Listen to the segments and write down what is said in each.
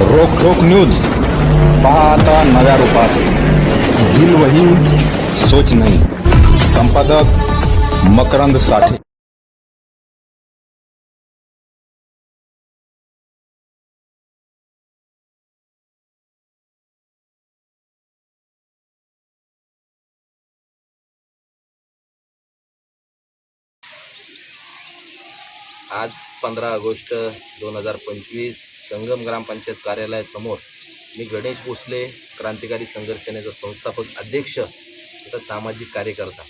रोख रोख न्यूज. पाहता आता नव्या रूपात. दिल वही सोच नाही. संपादक मकरंद साठे. आज पंधरा ऑगस्ट दोन हजार पंचवीस. संगम ग्रामपंचायत कार्यालयासमोर मी गणेश भोसले क्रांतिकारी संघर्ष सेनेचा संस्थापक अध्यक्ष तथा सामाजिक कार्यकर्ता.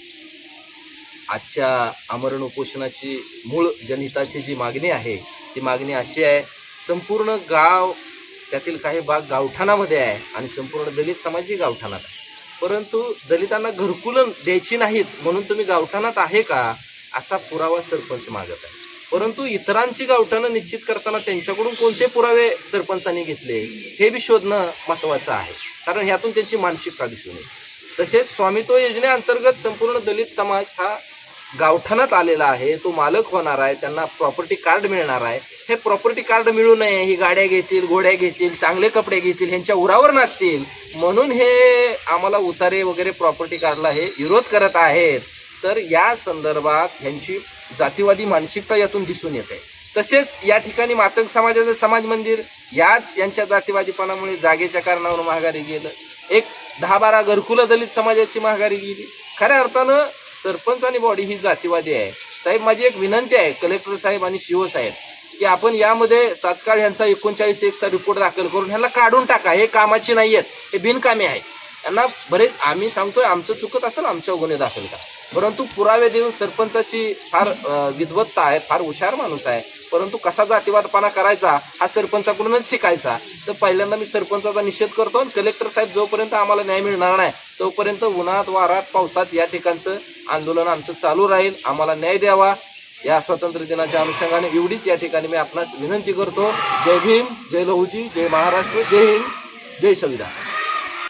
आजच्या आमरण उपोषणाची मूळ जनहिताची जी मागणी आहे ती मागणी अशी आहे संपूर्ण गाव त्यातील काही भाग गावठाणामध्ये आहे आणि संपूर्ण दलित समाजही गावठाणात आहे. परंतु दलितांना घरकुलं द्यायची नाहीत म्हणून तुम्ही गावठाणात आहे का असा पुरावा सरपंच मागत आहे. परंतु इतरांची गावठाणं निश्चित करताना त्यांच्याकडून कोणते पुरावे सरपंचांनी घेतले हे बी शोधणं महत्त्वाचं आहे. कारण ह्यातून त्यांची मानसिकता दिसून येईल तसेच स्वामित्व योजनेअंतर्गत संपूर्ण दलित समाज हा गावठाणात आलेला आहे तो मालक होणार आहे त्यांना प्रॉपर्टी कार्ड मिळणार आहे. हे प्रॉपर्टी कार्ड मिळू नये ही गाड्या घेतील घोड्या घेतील चांगले कपडे घेतील ह्यांच्या उरावर नसतील म्हणून हे आम्हाला उतारे वगैरे प्रॉपर्टी कार्डला हे विरोध करत आहेत. तर या संदर्भात ह्यांची जातीवादी मानसिकता यातून दिसून येते. तसेच या ठिकाणी मातंग समाजाचं समाज मंदिर याच यांच्या जातीवादीपणामुळे जागेच्या कारणावर माघारी गेलं. एक दहा बारा घरकुलं दलित समाजाची माघारी गेली. खऱ्या अर्थानं सरपंच आणि बॉडी ही जातीवादी आहे. साहेब माझी एक विनंती आहे कलेक्टर साहेब आणि शिव साहेब की आपण यामध्ये तात्काळ यांचा एकोणचाळीस एकचा रिपोर्ट दाखल करून ह्याला काढून टाका. हे कामाची नाही आहेत हे बिनकामे आहे. यांना बरेच आम्ही सांगतोय आमचं चुकत असेल आमच्या गुन्हे दाखल करा. परंतु पुरावे देऊन सरपंचाची फार विद्वत्ता आहे फार हुशार माणूस आहे. परंतु कसा जातीवादपणा करायचा हा सरपंचाकडूनच शिकायचा. तर पहिल्यांदा मी सरपंचाचा निषेध करतो आणि कलेक्टर साहेब जोपर्यंत आम्हाला न्याय मिळणार नाही तोपर्यंत उन्हात वारात पावसात या ठिकाणचं आंदोलन आमचं चालू राहील. आम्हाला न्याय द्यावा. या स्वातंत्र्य दिनाच्या अनुषंगाने एवढीच या ठिकाणी मी आपणास विनंती करतो. जय भीम जय लहुजी जय महाराष्ट्र जय हिंद जय संविधान.